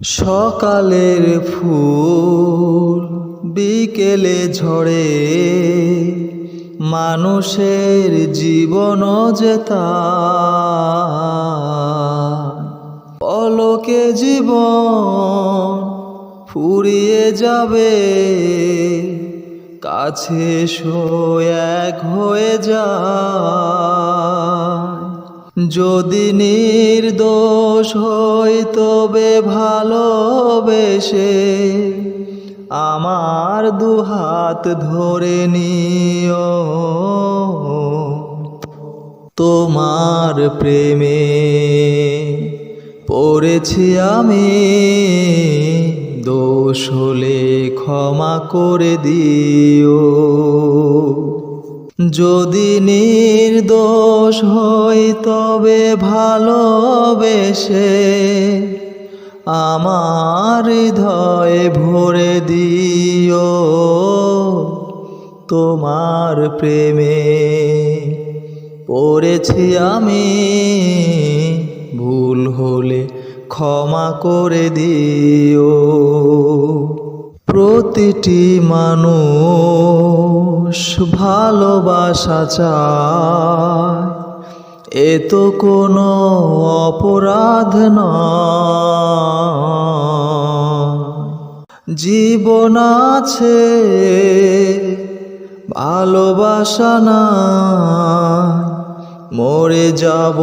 সকালের ফুল, বিকেলে ঝরে। মানুষের জীবন যেতা পলকে জীবন ফুরিয়ে যাবে, কাছে শোয় এক হয়ে যায় যদি নির্দোষ হই তবে ভালোবেসে আমার দুহাত ধরে নিও। তোমার প্রেমে পড়েছি আমি, দোষ হলে ক্ষমা করে দিও। যদি নির্দোষ হই তবে ভালোবেসে আমার হৃদয়ে ভরে দিও। তোমার প্রেমে পড়েছি আমি, ভুল হলে ক্ষমা করে দিও। প্রতিটি মানুষ ভালোবাসা চায়। এ তো কোনো অপরাধ জীবন আছে, ভালোবাসা না মরে যাব,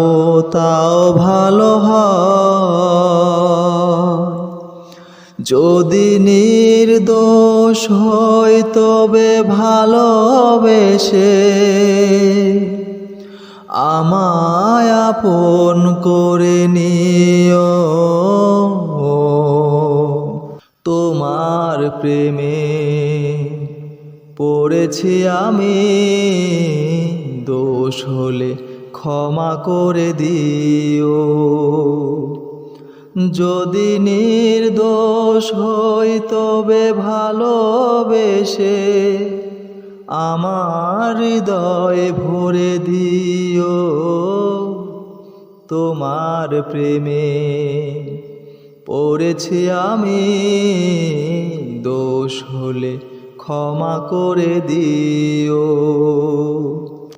তাও ভালো হয়। যদি নির্দোষ হয় তবে ভালোবেসে আমায় আপন করে নিও। তোমার প্রেমে পড়েছি আমি, দোষ হলে ক্ষমা করে দিও। যদি নির্দোষ হই তবে ভালোবেসে আমার হৃদয় ভরে দিও। তোমার প্রেমে পড়েছি আমি, দোষ হলে ক্ষমা করে দিও।